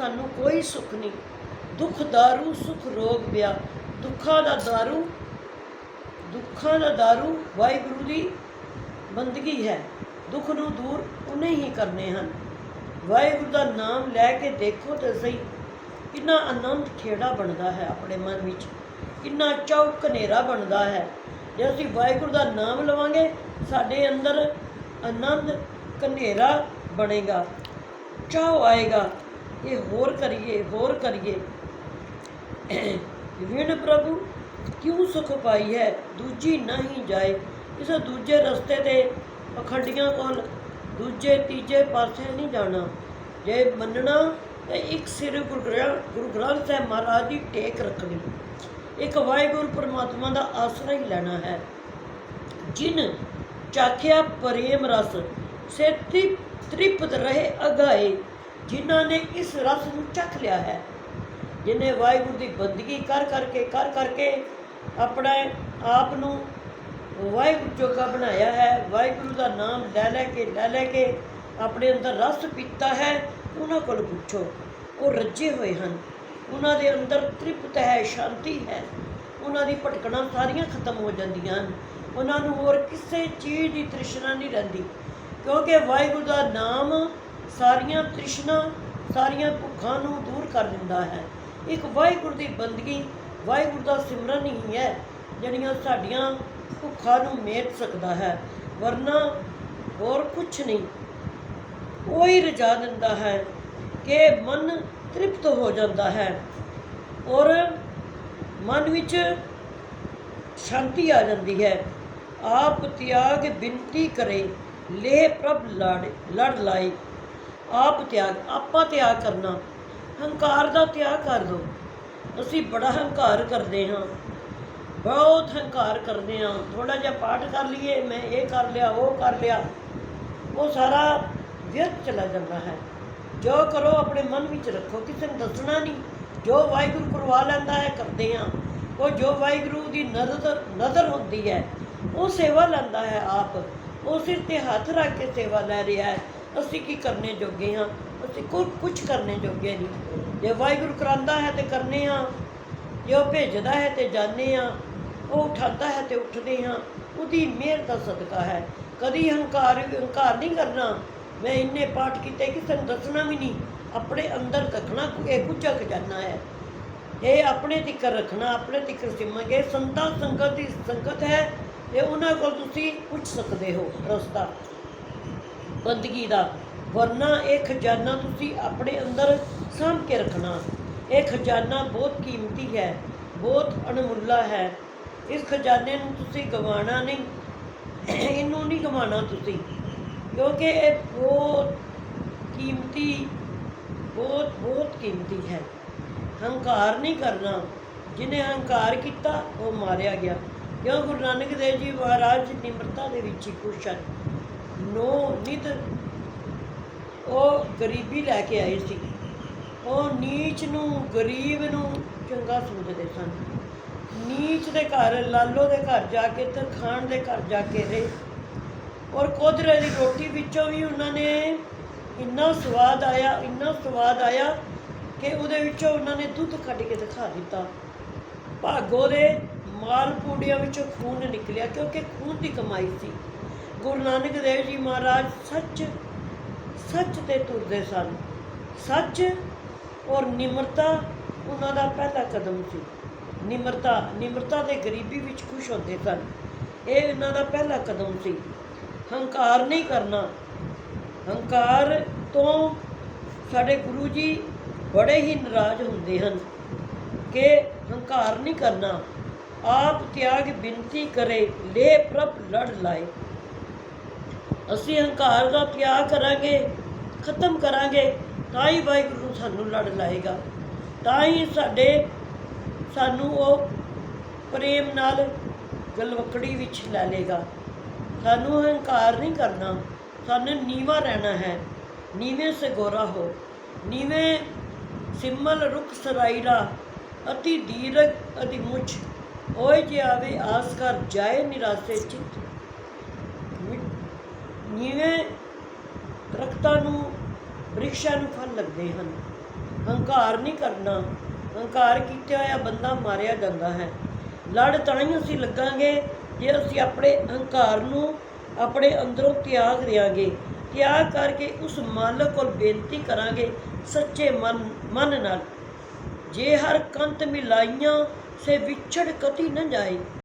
ਸਾਨੂੰ ਕੋਈ ਸੁੱਖ ਨਹੀਂ। ਦੁੱਖ ਦਾਰੂ, ਸੁਖ ਰੋਗ ਪਿਆ। ਦੁੱਖਾਂ ਦਾ ਦਾਰੂ, ਦੁੱਖਾਂ ਦਾ ਦਾਰੂ ਵਾਹਿਗੁਰੂ ਦੀ ਬੰਦਗੀ ਹੈ। ਦੁੱਖ ਨੂੰ ਦੂਰ ਉਹਨੇ ਹੀ ਕਰਨੇ ਹਨ। ਵਾਹਿਗੁਰੂ ਦਾ ਨਾਮ ਲੈ ਕੇ ਦੇਖੋ ਤਾਂ ਸਹੀ। ਕਿੰਨਾ ਆਨੰਦ ਖੇੜਾ ਬਣਦਾ ਹੈ ਆਪਣੇ ਮਨ ਵਿੱਚ। ਕਿੰਨਾ ਚੌਕ ਹਨੇਰਾ ਬਣਦਾ ਹੈ। ਜੇ ਅਸੀਂ ਵਾਹਿਗੁਰੂ ਦਾ ਨਾਮ ਲਵਾਂਗੇ, ਸਾਡੇ ਅੰਦਰ ਆਨੰਦ ਕਨੇਰਾ ਬਣੇਗਾ। ਚਾਹ ਆਏਗਾ। ਇਹ ਹੋਰ ਕਰੀਏ ਹੋਰ ਕਰੀਏ। ਵਿਣ ਪ੍ਰਭੂ, ਕਿਉਂ ਸੁਖ ਪਾਈ ਹੈ? ਦੂਜੀ ਨਹੀਂ ਜਾਏ। ਇਸ ਦੂਜੇ ਰਸਤੇ ਤੇ ਅਖੰਡੀਆਂ ਕੋਲ ਦੂਜੇ, ਤੀਜੇ ਪਾਸੇ ਨਹੀਂ ਜਾਣਾ। ਜੇ ਮੰਨਣਾ ਤੇ ਇੱਕ ਸਿਰ ਗੁਰੂ ਗ੍ਰੰਥ ਗੁਰੂ ਗ੍ਰੰਥ ਸਾਹਿਬ ਮਹਾਰਾਜ ਦੀ ਟੇਕ ਰੱਖਣੀ। ਇੱਕ ਵਾਹਿਗੁਰੂ ਪਰਮਾਤਮਾ ਦਾ ਆਸਰਾ ਹੀ ਲੈਣਾ ਹੈ। ਜਿਨ ਚਾਖਿਆ ਪ੍ਰੇਮ ਰਸ, ਸੇ ਤ੍ਰਿਪ- ਤ੍ਰਿਪਤ ਰਹੇ ਅਗਾਏ। ਜਿਨ੍ਹਾਂ ਨੇ ਇਸ ਰਸ ਨੂੰ ਚੱਖ ਲਿਆ ਹੈ, ਜਿਨੇ ਵਾਹਿਗੁਰੂ ਦੀ ਬੰਦਗੀ ਕਰ ਕਰਕੇ ਕਰ ਕਰਕੇ ਆਪਣਾ ਆਪ ਨੂੰ ਵਾਹਿਗੁਰੂ ਜੋਗਾ ਬਣਾਇਆ ਹੈ, ਵਾਹਿਗੁਰੂ ਦਾ ਨਾਮ ਲੈ ਲੈ ਕੇ, ਲੈ ਲੈ ਕੇ ਆਪਣੇ ਅੰਦਰ ਰਸ ਪੀਤਾ ਹੈ, ਉਹਨਾਂ ਕੋਲ ਪੁੱਛੋ, ਉਹ ਰੱਜੇ ਹੋਏ ਹਨ। ਉਹਨਾਂ ਦੇ ਅੰਦਰ ਤ੍ਰਿਪਤ ਹੈ, ਸ਼ਾਂਤੀ ਹੈ। ਉਹਨਾਂ ਦੀ ਭਟਕਣਾ ਸਾਰੀਆਂ ਖਤਮ ਹੋ ਜਾਂਦੀਆਂ ਹਨ। ਉਹਨਾਂ ਨੂੰ ਹੋਰ ਕਿਸੇ ਚੀਜ਼ ਦੀ ਤ੍ਰਿਸ਼ਨਾ ਨਹੀਂ ਰਹਿੰਦੀ, ਕਿਉਂਕਿ ਵਾਹਿਗੁਰੂ ਦਾ ਨਾਮ ਸਾਰੀਆਂ ਤ੍ਰਿਸ਼ਨਾ, ਸਾਰੀਆਂ ਭੁੱਖਾਂ ਨੂੰ ਦੂਰ ਕਰ ਦਿੰਦਾ ਹੈ। ਇੱਕ ਵਾਹਿਗੁਰੂ ਦੀ ਬੰਦਗੀ, ਵਾਹਿਗੁਰੂ ਦਾ ਸਿਮਰਨ ਹੀ ਹੈ, ਜਿਹੜੀਆਂ ਸਾਡੀਆਂ ਭੁੱਖਾਂ ਨੂੰ ਮੇਟ ਸਕਦਾ ਹੈ। ਵਰਨਾ ਹੋਰ ਕੁਝ ਨਹੀਂ। ਉਹ ਹੀ ਰਜਾ ਦਿੰਦਾ ਹੈ ਕਿ ਮਨ ਤ੍ਰਿਪਤ ਹੋ ਜਾਂਦਾ ਹੈ ਔਰ ਮਨ ਵਿੱਚ ਸ਼ਾਂਤੀ ਆ ਜਾਂਦੀ ਹੈ। ਆਪ ਤਿਆਗ ਬਿਨਤੀ ਕਰੇ ਲੈ ਪ੍ਰਭ ਲੜ ਲੜ ਲਾਏ। ਆਪ ਤਿਆਗ, ਆਪਾਂ ਤਿਆਗ ਕਰਨਾ। ਹੰਕਾਰ ਦਾ ਤਿਆਗ ਕਰ ਦੋ। ਅਸੀਂ ਬੜਾ ਹੰਕਾਰ ਕਰਦੇ ਹਾਂ। ਬਹੁਤ ਹੰਕਾਰ ਕਰਦੇ ਹਾਂ। ਥੋੜਾ ਜਿਹਾ ਪਾਠ ਕਰ ਲਈਏ, ਮੈਂ ਇਹ ਕਰ ਲਿਆ, ਉਹ ਕਰ ਲਿਆ। ਉਹ ਸਾਰਾ ਵਿਅਰਥ ਚਲਾ ਜਾਂਦਾ ਹੈ। ਜੋ ਕਰੋ ਆਪਣੇ ਮਨ ਵਿੱਚ ਰੱਖੋ, ਕਿਸੇ ਨੂੰ ਦੱਸਣਾ ਨਹੀਂ। ਜੋ ਵਾਹਿਗੁਰੂ ਕਰਵਾ ਲੈਂਦਾ ਹੈ, ਕਰਦੇ ਹਾਂ। ਉਹ ਜੋ ਵਾਹਿਗੁਰੂ ਦੀ ਨਜ਼ਰ ਨਜ਼ਰ ਹੁੰਦੀ ਹੈ, ਉਹ ਸੇਵਾ ਲੈਂਦਾ ਹੈ ਆਪ। ਉਹ ਸਿਰ ਤੇ ਹੱਥ ਰੱਖ ਕੇ ਸੇਵਾ ਲੈ ਰਿਹਾ ਹੈ। ਅਸੀਂ ਕੀ ਕਰਨੇ ਜੋਗੇ ਹਾਂ? ਅਸੀਂ ਕੁਝ ਕਰਨੇ ਜੋਗੇ ਨਹੀਂ। ਜੇ ਵਾਹਿਗੁਰੂ ਕਰਾਂਦਾ ਹੈ ਤੇ ਕਰਨੇ ਹਾਂ। ਜੇ ਉਹ ਭੇਜਦਾ ਹੈ ਤੇ ਜਾਂਦੇ ਹਾਂ। ਉਹ ਉਠਾਉਂਦਾ ਹੈ ਤੇ ਉੱਠਦੇ ਹਾਂ। ਉਹਦੀ ਮਿਹਰ ਦਾ ਸਦਕਾ ਹੈ। ਕਦੀ ਹੰਕਾਰ ਹੰਕਾਰ ਨਹੀਂ ਕਰਨਾ। ਮੈਂ ਇੰਨੇ ਪਾਠ ਕੀਤੇ ਕਿਸੇ ਨੂੰ ਦੱਸਣਾ ਵੀ ਨਹੀਂ। ਆਪਣੇ ਅੰਦਰ ਰੱਖਣਾ ਇਹ ਕੁਝ ਖਜ਼ਾਨਾ ਹੈ। ਇਹ ਆਪਣੇ ਤਿੱਕਰ ਰੱਖਣਾ, ਆਪਣੇ ਤਿੱਕਰ ਸਿਮਾਂਗੇ ਸੰਤਾਂ, ਸੰਗਤ ਦੀ ਸੰਗਤ ਹੈ। ਇਹ ਉਹਨਾਂ ਕੋਲ ਤੁਸੀਂ ਪੁੱਛ ਸਕਦੇ ਹੋ ਰਸਤਾ। ਬੰਦਗੀ ਦਾ, ਵਰਨਾ ਇਹ ਖਜ਼ਾਨਾ ਤੁਸੀਂ ਆਪਣੇ ਅੰਦਰ ਸਾਂਭ ਕੇ ਰੱਖਣਾ। ਇਹ ਖਜ਼ਾਨਾ ਬਹੁਤ ਕੀਮਤੀ ਹੈ, ਬਹੁਤ ਅਣਮੁੱਲਾ ਹੈ। ਇਸ ਖਜ਼ਾਨੇ ਨੂੰ ਤੁਸੀਂ ਗਵਾਉਣਾ ਨਹੀਂ, ਇਹਨੂੰ ਨਹੀਂ ਗਵਾਉਣਾ ਤੁਸੀਂ, ਕਿਉਂਕਿ ਇਹ ਬਹੁਤ ਕੀਮਤੀ, ਬਹੁਤ ਬਹੁਤ ਕੀਮਤੀ ਹੈ। ਹੰਕਾਰ ਨਹੀਂ ਕਰਨਾ। ਜਿਹਨੇ ਹੰਕਾਰ ਕੀਤਾ, ਉਹ ਮਾਰਿਆ ਗਿਆ। ਕਿਉਂ ਗੁਰੂ ਨਾਨਕ ਦੇਵ ਜੀ ਮਹਾਰਾਜ ਨਿਮਰਤਾ ਦੇ ਵਿੱਚ ਹੀ ਖੁਸ਼ ਹਨ? ਨੋ ਨਿਤ ਉਹ ਗਰੀਬੀ ਲੈ ਕੇ ਆਏ ਸੀ। ਉਹ ਨੀਚ ਨੂੰ, ਗਰੀਬ ਨੂੰ ਚੰਗਾ ਸਮਝਦੇ ਸਨ। ਨੀਚ ਦੇ ਘਰ, ਲਾਲੋ ਦੇ ਘਰ ਜਾ ਕੇ ਤਰਖਾਨ ਦੇ ਘਰ ਜਾ ਕੇ ਰਹੇ। ਔਰ ਕੋਦਰੇ ਦੀ ਰੋਟੀ ਵਿੱਚੋਂ ਵੀ ਉਹਨਾਂ ਨੇ ਇੰਨਾ ਸਵਾਦ ਆਇਆ, ਇੰਨਾ ਸਵਾਦ ਆਇਆ ਕਿ ਉਹਦੇ ਵਿੱਚੋਂ ਉਹਨਾਂ ਨੇ ਦੁੱਧ ਕੱਢ ਕੇ ਦਿਖਾ ਦਿੱਤਾ। ਭਾਗੋ ਦੇ ਮਾਲ ਪੂੜੀਆਂ ਵਿੱਚੋਂ ਖੂਨ ਨਿਕਲਿਆ ਕਿਉਂਕਿ ਖੂਨ ਦੀ ਕਮਾਈ ਸੀ। ਗੁਰੂ ਨਾਨਕ ਦੇਵ ਜੀ ਮਹਾਰਾਜ ਸੱਚ ਸੱਚ ਤੇ ਤੁਰਦੇ ਸਨ। ਸੱਚ ਔਰ ਨਿਮਰਤਾ ਉਹਨਾਂ ਦਾ ਪਹਿਲਾ ਕਦਮ ਸੀ। ਨਿਮਰਤਾ ਨਿਮਰਤਾ ਤੇ ਗਰੀਬੀ ਵਿੱਚ ਖੁਸ਼ ਹੁੰਦੇ ਸਨ। ਇਹ ਇਹਨਾਂ ਦਾ ਪਹਿਲਾ ਕਦਮ ਸੀ। ਹੰਕਾਰ ਨਹੀਂ ਕਰਨਾ। ਹੰਕਾਰ ਤੋਂ ਸਾਡੇ ਗੁਰੂ ਜੀ ਬੜੇ ਹੀ ਨਾਰਾਜ਼ ਹੁੰਦੇ ਹਨ ਕਿ ਹੰਕਾਰ ਨਹੀਂ ਕਰਨਾ। ਆਪ ਤਿਆਗ ਬਿਨਤੀ ਕਰੇ ਲੈ ਪ੍ਰਭ ਲੜ ਲਾਏ। ਅਸੀਂ ਹੰਕਾਰ ਦਾ ਤਿਆਗ ਕਰਾਂਗੇ, ਖਤਮ ਕਰਾਂਗੇ, ਤਾਂ ਹੀ ਵਾਹਿਗੁਰੂ ਸਾਨੂੰ ਲੜ ਲਾਏਗਾ। ਤਾਂ ਹੀ ਸਾਡੇ, ਸਾਨੂੰ ਉਹ ਪ੍ਰੇਮ ਨਾਲ ਗਲਵਕੜੀ ਵਿੱਚ ਲੈ ਲੇਗਾ ਸਾਨੂੰ ਹੰਕਾਰ ਨਹੀਂ ਕਰਨਾ, ਸਾਨੂੰ ਨੀਵਾ ਰਹਿਣਾ ਹੈ। ਨੀਵੇਂ ਸੇ ਗੋਰਾ ਹੋ, ਨੀਵੇਂ ਸਿਮਲ ਰੁਖ ਸਰਾਈਰਾ, ਅਤੀ ਦੀਰਘ ਅਤੀ ਮੁਛ। ਓਏ ਜੇ ਆਵੇ ਆਸ ਕਰ ਜਾਏ ਨਿਰਾਸੇ ਚਿਤ। ਨੀਵੇਂ ਦਰਖਤਾਂ ਨੂੰ ਬ੍ਰਿਕਸ਼ਾਂ ਨੂੰ ਫਲ ਲੱਗਦੇ ਹਨ। ਹੰਕਾਰ ਨਹੀਂ ਕਰਨਾ। ਹੰਕਾਰ ਕੀਤਾ ਹੋਇਆ ਬੰਦਾ ਮਾਰਿਆ ਜਾਂਦਾ ਹੈ। ਲੜ ਤਾਂ ਹੀ ਅਸੀਂ ਲੱਗਾਂਗੇ ਜੇ ਅਸੀਂ ਆਪਣੇ ਹੰਕਾਰ ਨੂੰ ਆਪਣੇ ਅੰਦਰੋਂ ਤਿਆਗ ਦਿਆਂਗੇ। ਤਿਆਗ ਕਰਕੇ ਉਸ ਮਾਲਕ ਕੋਲ ਬੇਨਤੀ ਕਰਾਂਗੇ ਸੱਚੇ ਮਨ ਮਨ ਨਾਲ। ਜੇ ਹਰ ਕੰਤ ਮਿਲਾਈਆਂ, ਸੇ ਵਿਛੜ ਕਤੀ ਨਾ ਜਾਏ।